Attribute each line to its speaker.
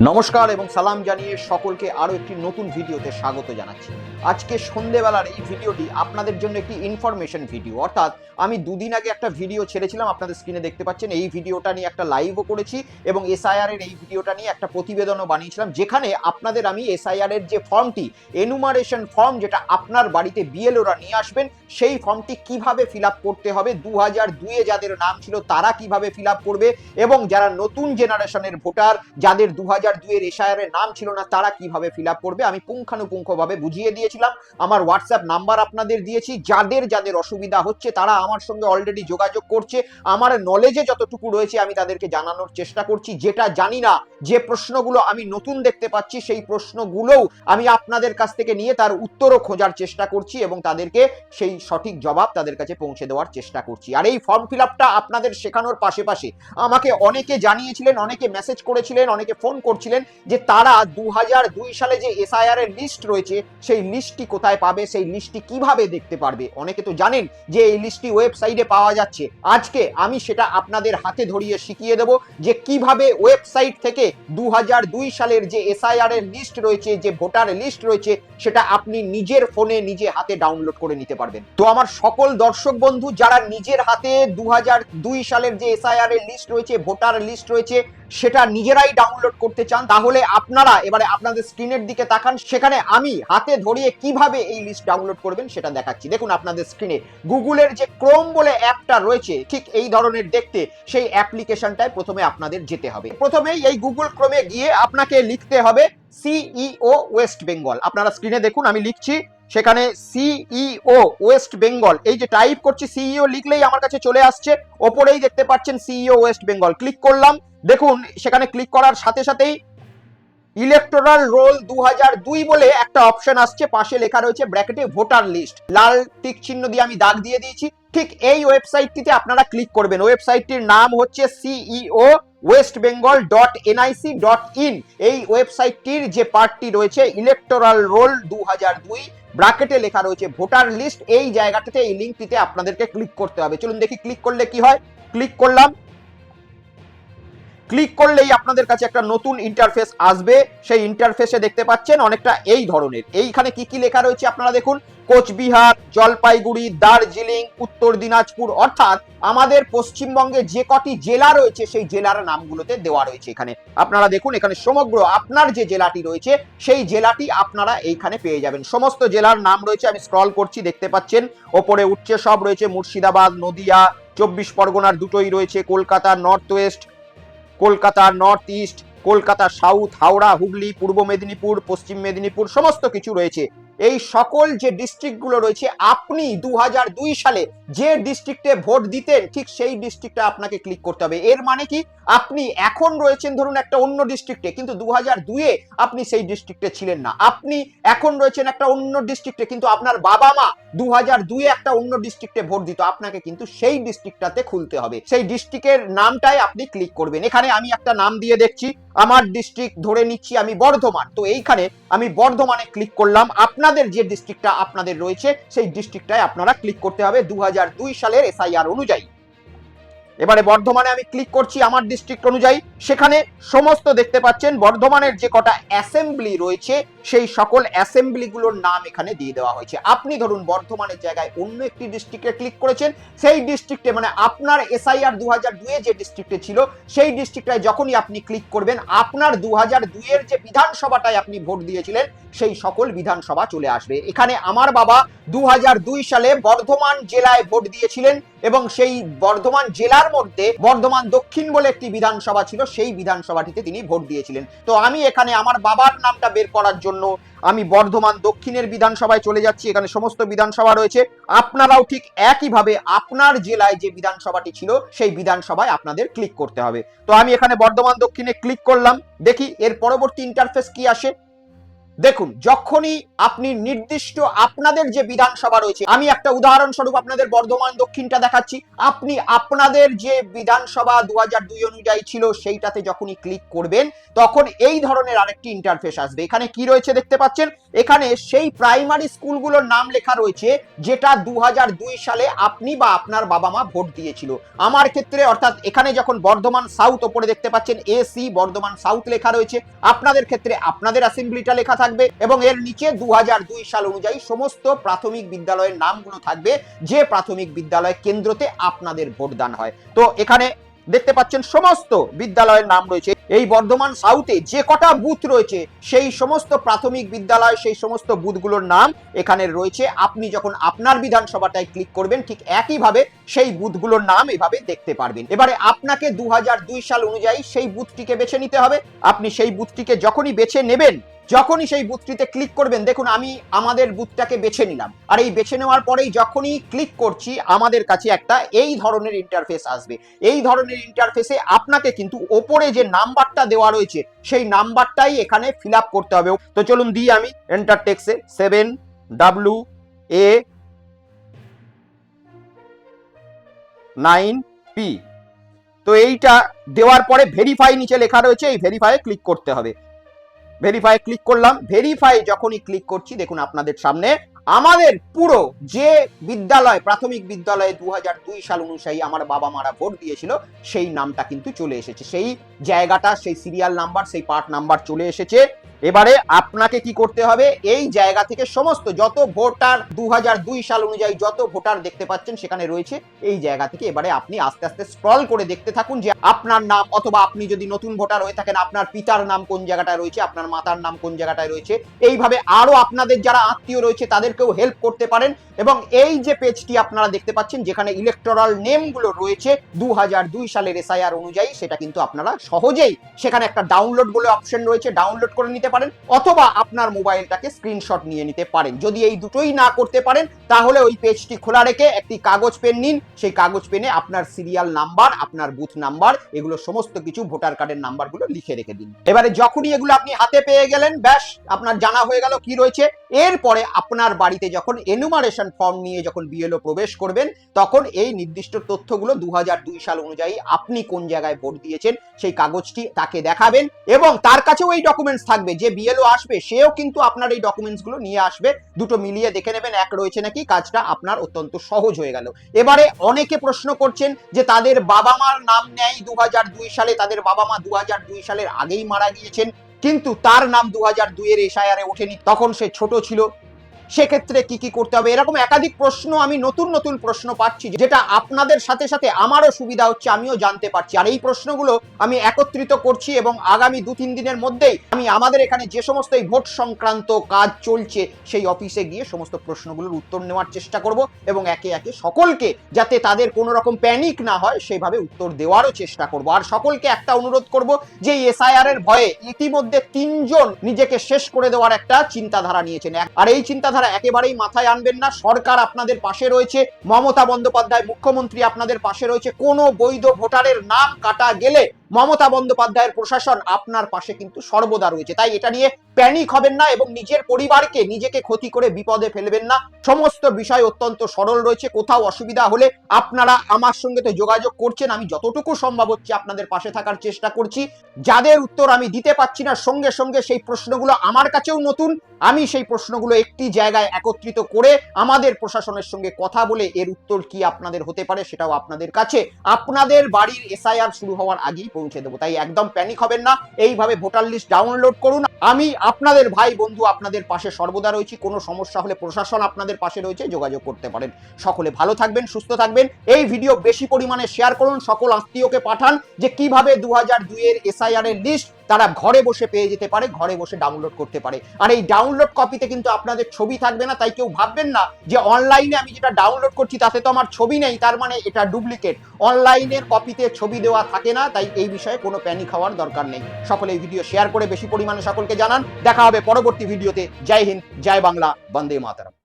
Speaker 1: নমস্কার এবং সালাম জানিয়ে সকলকে আরও একটি নতুন ভিডিওতে স্বাগত জানাচ্ছি। আজকে সন্ধেবেলার এই ভিডিওটি আপনাদের জন্য একটি ইনফরমেশন ভিডিও অর্থাৎ আমি দুদিন আগে একটা ভিডিও ছেড়েছিলাম, আপনাদের স্ক্রিনে দেখতে পাচ্ছেন, এই ভিডিওটা নিয়ে একটা লাইভও করেছি এবং এসআইআর এর এই ভিডিওটা নিয়ে একটা প্রতিবেদনও বানিয়েছিলাম, যেখানে আপনাদের আমি এসআইআর এর যে ফর্মটি এনুমারেশন ফর্ম যেটা আপনার বাড়িতে বিএলওরা নিয়ে আসবেন, সেই ফর্মটি কীভাবে ফিল করতে হবে দু হাজার দুয়ে যাদের নাম ছিল তারা কীভাবে ফিল করবে এবং যারা নতুন জেনারেশনের ভোটার যাদের দু হাজার হাজার দুয়ের এসআইআর নাম ছিল না, তারা কীভাবে ফিল আপ করবে? আমি পুঙ্খানুপুঙ্খভাবে বুঝিয়ে দিয়েছিলাম। আমার হোয়াটসঅ্যাপ নাম্বার আপনাদের দিয়েছি। যাদের যাদের অসুবিধা হচ্ছে, তারা আমার সঙ্গে অলরেডি যোগাযোগ করছে। আমার নলেজে যতটুকু রয়েছে, আমি তাদেরকে জানানোর চেষ্টা করছি। যেটা জানি না, যে প্রশ্নগুলো আমি নতুন দেখতে পাচ্ছি, সেই প্রশ্নগুলোও আমি আপনাদের কাছ থেকে নিয়ে তার উত্তরও খোঁজার চেষ্টা করছি এবং তাদেরকে সেই সঠিক জবাব তাদের কাছে পৌঁছে দেওয়ার চেষ্টা করছি। আর এই ফর্ম ফিল আপনাদের শেখানোর পাশে পাশে আমাকে অনেকে জানিয়েছিলেন, অনেকে মেসেজ করেছিলেন, অনেকে ফোন করছিলেন যে তারা দু দুই সালে যে এসআইআর এর লিস্ট রয়েছে, সেই লিস্টটি কোথায় পাবে, সেই লিস্টটি কীভাবে দেখতে পারবে? অনেকে তো জানেন যে এই লিস্টটি ওয়েবসাইটে পাওয়া যাচ্ছে। আজকে আমি সেটা আপনাদের হাতে ধরিয়ে শিখিয়ে দেব যে কীভাবে ওয়েবসাইট থেকে দু দুই সালের যে এসআইআর এর লিস্ট রয়েছে, যে ভোটার লিস্ট রয়েছে, সেটা আপনি নিজের ফোনে, নিজে হাতে ডাউনলোড করে নিতে পারবেন। তো আমার সকল দর্শক বন্ধু, যারা নিজের হাতে দু দুই সালের যে এসআইআর এর লিস্ট রয়েছে, ভোটার লিস্ট রয়েছে সেটা নিজেরাই ডাউনলোড করতে চান, তাহলে আপনারা এবারে আপনাদের স্ক্রিনের দিকে তাকান, সেখানে আমি হাতে ধরিয়ে কীভাবে এই লিস্ট ডাউনলোড করবেন সেটা দেখাচ্ছি। দেখুন আপনাদের স্ক্রিনে গুগলের যে ক্রোম বলে অ্যাপটা রয়েছে, ঠিক এই ধরনের দেখতে সেই অ্যাপ্লিকেশনটায় প্রথমে আপনাদের যেতে হবে। প্রথমেই এই গুগল ক্রোমে গিয়ে আপনাকে লিখতে হবে সিইও ওয়েস্ট বেঙ্গল আপনারা স্ক্রিনে দেখুন, আমি লিখছি সেখানে সিইও ওয়েস্ট বেঙ্গল এই যে টাইপ করছি সিইও লিখলেই আমার কাছে চলে আসছে, ওপরেই দেখতে পাচ্ছেন সিইও ওয়েস্ট বেঙ্গল ক্লিক করলাম, দেখুন, সেখানে ক্লিক করার সাথে সাথেই ইলেকটোরাল রোল দু দুই বলে একটা অপশন আসছে, পাশে লেখা রয়েছে ব্র্যাকেটে ভোটার লিস্ট লাল টিক চিহ্ন দিয়ে আমি দাগ দিয়ে দিয়েছি, ঠিক এই ওয়েবসাইটটিতে আপনারা ক্লিক করবেন ওয়েবসাইটটির নাম হচ্ছে CEO West Bengal dot NIC dot in এই ওয়েবসাইটটির যে পার্টটি রয়েছে ইলেকটোরাল রোল দু দুই ব্র্যাকেটে লেখা রয়েছে ভোটার লিস্ট। এই জায়গাটাতে এই লিঙ্কটিতে আপনাদেরকে ক্লিক করতে হবে। চলুন দেখি ক্লিক করলে কি হয়। ক্লিক করলাম। ক্লিক করলেই আপনাদের কাছে একটা নতুন ইন্টারফেস আসবে। সেই ইন্টারফেসে দেখতে পাচ্ছেন অনেকটা এই ধরনের। এইখানে কি কি লেখা রয়েছে আপনারা দেখুন? কোচবিহার, জলপাইগুড়ি, দার্জিলিং, উত্তর দিনাজপুর অর্থাৎ আমাদের পশ্চিমবঙ্গে যে কটি জেলা রয়েছে সেই জেলার নামগুলোতে দেওয়া রয়েছে এখানে। আপনারা দেখুন এখানে সমগ্র আপনার যে জেলাটি রয়েছে সেই জেলাটি আপনারা এইখানে পেয়ে যাবেন। সমস্ত জেলার নাম রয়েছে, আমি স্ক্রল করছি, দেখতে পাচ্ছেন। ওপরে উঠছে সব রয়েছে মুর্শিদাবাদ, নদিয়া, চব্বিশ পরগনার দুটোই রয়েছে, Kolkata north west Kolkata north east Kolkata south Howrah Hooghly Purba Medinipur Paschim Medinipur সমস্ত কিছু রয়েছে। এই সকল যে ডিস্ট্রিক্টগুলো রয়েছে, আপনি দু হাজার দুই সালে যে ডিস্ট্রিক্টে ভোট দিতেন, ঠিক সেই ডিস্ট্রিক্টে আপনাকে ক্লিক করতে হবে। এর মানে কি? আপনি এখন রয়েছেন ধরুন একটা অন্য ডিস্ট্রিক্টে কিন্তু দু হাজার দুয়ে আপনি সেই ডিস্ট্রিক্টে ছিলেন না। আপনি এখন রয়েছেন একটা অন্য ডিস্ট্রিক্টে কিন্তু আপনার বাবা মা দু হাজার দুয়ে একটা অন্য ডিস্ট্রিক্টে ভোট দিত। আপনাকে কিন্তু সেই ডিস্ট্রিক্টটাতে খুলতে হবে। সেই ডিস্ট্রিক্টের নামটাই আপনি ক্লিক করবেন। এখানে আমি একটা নাম দিয়ে দেখছি। আমার ডিস্ট্রিক্ট ধরে নিচ্ছি আমি বর্ধমান। তো এইখানে আমি বর্ধমানে ক্লিক করলাম। আপনাদের যে ডিস্ট্রিক্টটা আপনাদের রয়েছে, সেই ডিস্ট্রিক্টটায় আপনারা ক্লিক করতে হবে দু হাজার দুই সালের এসআইআর অনুযায়ী। এবারে বর্ধমানে আমি ক্লিক করছি আমার ডিস্ট্রিক্ট অনুযায়ী। সেখানে সমস্ত দেখতে পাচ্ছেন, বর্ধমানের যে কটা অ্যাসেম্বলি রয়েছে সেই সকল অ্যাসেম্বলিগুলোর নাম এখানে দিয়ে দেওয়া হয়েছে। আপনি ধরুন, বর্ধমানের জায়গায় অন্য একটি ডিস্ট্রিক্টে ক্লিক করেছেন, সেই ডিস্ট্রিক্টে মানে আপনার এসআইআর দু হাজার দুয়ে যে ডিস্ট্রিক্টে ছিল, সেই ডিস্ট্রিক্টটায় যখনই আপনি ক্লিক করবেন, আপনার দু হাজার দুইয়ের যে বিধানসভাটায় আপনি ভোট দিয়েছিলেন, সেই সকল বিধানসভা চলে আসবে। এখানে আমার বাবা দু হাজার দুই সালে বর্ধমান জেলায় ভোট দিয়েছিলেন এবং সেই বর্ধমান জেলার মধ্যে বর্ধমান দক্ষিণ বলে একটি বিধানসভা ছিল, সেই বিধানসভাটিতে তিনি ভোট দিয়েছিলেন। তো আমি এখানে আমার বাবার নামটা বের করার জন্য আমি বর্ধমান দক্ষিণের বিধানসভায় চলে যাচ্ছি, এখানে সমস্ত বিধানসভা রয়েছে। আপনারাও ঠিক একইভাবে আপনার জেলায় যে বিধানসভাটি ছিল, সেই বিধানসভায় আপনাদের ক্লিক করতে হবে। তো আমি এখানে বর্ধমান দক্ষিণে ক্লিক করলাম, দেখি এর পরবর্তী ইন্টারফেস কি আসে। দেখুন, যখনই আপনি নির্দিষ্ট আপনাদের যে বিধানসভা রয়েছে, আমি একটা উদাহরণস্বরূপ আপনাদের বর্ধমান, দক্ষিণটা দেখাচ্ছি। আপনি আপনাদের যে বিধানসভা দু হাজার দুই অনুযায়ী ছিল, সেইটাতে যখনই ক্লিক করবেন, তখন এই ধরনের আরেকটি ইন্টারফেস আসবে। এখানে কি রয়েছে দেখতে পাচ্ছেন? এখানে সেই প্রাইমারি স্কুলগুলোর নাম লেখা রয়েছে, যেটা দু হাজার দুই সালে আপনি বা আপনার বাবা মা ভোট দিয়েছিল। আমার ক্ষেত্রে, অর্থাৎ এখানে যখন বর্ধমান সাউথ ওপরে দেখতে পাচ্ছেন এসি বর্ধমান সাউথ লেখা রয়েছে। আপনাদের ক্ষেত্রে আপনাদের অ্যাসেম্বলিটা লেখা থাকবে এবং এর নিচে দু হাজার দুই সাল অনুযায়ী সমস্ত প্রাথমিক বিদ্যালয়ের নামগুলো থাকবে। যে প্রাথমিক বিদ্যালয় কেন্দ্রতে আপনাদের ভোটদান হয়। তো এখানে দেখতে পাচ্ছেন সমস্ত বিদ্যালয়ের নাম রয়েছে। এই বর্ধমান সাউথে যে কটা বুথ রয়েছে, সেই সমস্ত প্রাথমিক বিদ্যালয়, সেই সমস্ত বুথগুলোর নাম এখানে রয়েছে। আপনি যখন আপনার বিধানসভাটায় ক্লিক করবেন, ঠিক একইভাবে সেই বুথগুলোর নাম এভাবে দেখতে পারবেন। এবারে আপনাকে দু হাজার দুই সাল অনুযায়ী সেই বুথটিকে বেছে নিতে হবে। আপনি সেই বুথটিকে যখনই বেছে নেবেন যখনই সেই বুথটিতে ক্লিক করবেন, দেখুন আমি আমাদের বুথটাকে বেছে নিলাম। আর এই বেছে নেওয়ার পরেই যখনই ক্লিক করছি, আমাদের কাছে একটা এই ধরনের ইন্টারফেস আসবে। এই ধরনের ইন্টারফেসে আপনাকে কিন্তু ওপরে যে নাম্বারটা দেওয়া রয়েছে, সেই নাম্বারটাই এখানে ফিল করতে হবে। তো চলুন দিই আমি enter টেক্সে seven W A nine P তো এইটা দেওয়ার পরে ভেরিফাই নিচে লেখা রয়েছে, এই ভেরিফাইয়ে ক্লিক করতে হবে। ভেরিফাই ক্লিক করলাম। ভেরিফাই যখনই ক্লিক করছি, দেখুন আপনাদের সামনে আমাদের পুরো যে বিদ্যালয়, প্রাথমিক বিদ্যালয়ে দু হাজার দুই সাল অনুযায়ী আমার বাবা মারা ভোট দিয়েছিল, সেই নামটা কিন্তু চলে এসেছে। সেই জায়গাটা, সেই সিরিয়াল নাম্বার সেই পার্ট নাম্বার চলে এসেছে। এবারে আপনাকে কি করতে হবে? এই জায়গা থেকে সমস্ত যত ভোটার দু হাজার দুই সাল অনুযায়ী যত ভোটার দেখতে পাচ্ছেন সেখানে রয়েছে, এই জায়গা থেকে এবারে আপনি আস্তে আস্তে স্ক্রল করে দেখতে থাকুন যে আপনার নাম অথবা আপনি যদি নতুন ভোটার হয়ে থাকেন, আপনার পিতার নাম কোন জায়গাটায় রয়েছে, আপনার মাতার নাম কোন জায়গাটায় রয়েছে, এইভাবে আরও আপনাদের যারা আত্মীয় রয়েছে তাদেরকেও হেল্প করতে পারেন এবং এই যে পেজটি আপনারা দেখতে পাচ্ছেন, যেখানে ইলেকট্রাল নেমগুলো রয়েছে দু হাজার দুই সালের এসআইআর অনুযায়ী, সেটা কিন্তু আপনারা সহজেই সেখানে একটা ডাউনলোড বলে অপশন রয়েছে ডাউনলোড করে নিতে পারেন অথবা আপনার মোবাইলটাকে স্ক্রিনশট নিয়ে নিতে পারেন। যদি এই দুটোই না করতে পারেন, তাহলে ওই পেজটি খোলা রেখে একটি কাগজ পেন নিন। সেই কাগজ পেনে আপনার সিরিয়াল নাম্বার আপনার বুথ নাম্বার এগুলো সমস্ত কিছু ভোটার কার্ডের নাম্বারগুলো লিখে রেখে দিন। এবারে যখনই এগুলো আপনি হাতে পেয়ে গেলেন, ব্যাস, আপনার জানা হয়ে গেল কি রয়েছে। এরপরে আপনার বাড়িতে যখন এনুমারেশন ফর্ম নিয়ে যখন বিএলও প্রবেশ করবেন, তখন এই নির্দিষ্ট তথ্যগুলো দু সাল অনুযায়ী আপনি কোন জায়গায় ভোট দিয়েছেন সেই কাগজটি তাকে দেখাবেন এবং তার কাছেও এই ডকুমেন্টস থাকবে। যে বিএলও আসবে, সেও কিন্তু আপনার এই ডকুমেন্টসগুলো নিয়ে আসবে। দুটো মিলিয়ে দেখে নেবেন, এক রয়েছে নাকি, কাজটা আপনার অত্যন্ত সহজ হয়ে গেল। এবারে অনেকে প্রশ্ন করছেন যে তাদের বাবা মার নাম নেয় দু হাজার দুই সালে, তাদের বাবা মা দু হাজার দুই সালের আগেই মারা গিয়েছেন। কিন্তু তার নাম দু হাজার দুইয়ের এশায়ারে ওঠেনি। তখন সে ছোট ছিল। সেক্ষেত্রে কি কি করতে হবে? এরকম একাধিক প্রশ্ন আমি নতুন নতুন প্রশ্ন পাচ্ছি, যেটা আপনাদের সাথে সাথে আমারও সুবিধা হচ্ছে, আমিও জানতে পারছি। আর এই প্রশ্নগুলো আমি একত্রিত করছি এবং আগামী দু তিন দিনের মধ্যেই আমি আমাদের এখানে যে সমস্ত এই ভোট সংক্রান্ত কাজ চলছে, সেই অফিসে গিয়ে সমস্ত প্রশ্নগুলোর উত্তর নেওয়ার চেষ্টা করব এবং একে একে সকলকে যাতে তাদের কোনো রকম প্যানিক না হয়, সেভাবে উত্তর দেওয়ারও চেষ্টা করব। আর সকলকে একটা অনুরোধ করব যে এসআইআর এর ভয়ে ইতিমধ্যে তিনজন নিজেকে শেষ করে দেওয়ার একটা চিন্তাধারা নিয়েছেন। আর এই চিন্তাধারা একেবারেই মাথায় আনবেন না। সরকার আপনাদের পাশে রয়েছে, মমতা বন্দ্যোপাধ্যায় মুখ্যমন্ত্রী আপনাদের পাশে রয়েছে। কোনো বৈধ ভোটারের নাম কাটা গেলে মমতা বন্দ্যোপাধ্যায়ের প্রশাসন আপনার পাশে কিন্তু সর্বদা রয়েছে। তাই এটা নিয়ে প্যানিক হবেন না এবং নিজের পরিবারকে নিজেকে ক্ষতি করে বিপদে ফেলবেন না। সমস্ত বিষয় অত্যন্ত সরল রয়েছে, কোথাও অসুবিধা হলে আপনারা আমার সঙ্গে তো যোগাযোগ করছেন। আমি যতটুকু সম্ভব হচ্ছে আপনাদের পাশে থাকার চেষ্টা করছি। যাদের উত্তর আমি দিতে পারছি না, সঙ্গে সঙ্গে সেই প্রশ্নগুলো আমার কাছেও নতুন। আমি সেই প্রশ্নগুলো একটি জায়গায় একত্রিত করে আমাদের প্রশাসনের সঙ্গে কথা বলে এর উত্তর কি আপনাদের হতে পারে সেটাও আপনাদের কাছে। আপনাদের বাড়ির এসআইআর শুরু হওয়ার আগেই পৌঁছে দেবো। তাই একদম প্যানিক হবেন না, এইভাবে ভোটার লিস্ট ডাউনলোড করুন। আমি আপনাদের ভাই বন্ধু আপনাদের পাশে সর্বদা রয়েছি, কোনো সমস্যা হলে প্রশাসন আপনাদের পাশে রয়েছে, যোগাযোগ করতে পারেন। সকলে ভালো থাকবেন, সুস্থ থাকবেন। এই ভিডিও বেশি পরিমাণে শেয়ার করুন, সকল আত্মীয়কে পাঠান যে কীভাবে দু হাজার দুইয়ের এসআইআর এর লিস্ট তারা ঘরে বসে পেয়ে যেতে পারে, ঘরে বসে ডাউনলোড করতে পারে। আর এই ডাউনলোড কপিতে কিন্তু আপনাদের ছবি থাকবে না, তাই কেউ ভাববেন না যে অনলাইনে আমি যেটা ডাউনলোড করছি তাতে তো আমার ছবি নেই, তার মানে এটা ডুপ্লিকেট অনলাইনের কপিতে ছবি দেওয়া থাকে না, তাই এই বিষয়ে কোনো প্যানিক হওয়ার দরকার নেই। সকলে এই ভিডিও শেয়ার করে বেশি পরিমাণে সকলকে জানান। দেখা হবে পরবর্তী ভিডিওতে জয় হিন্দ, জয় বাংলা, বন্দে মাতারাম।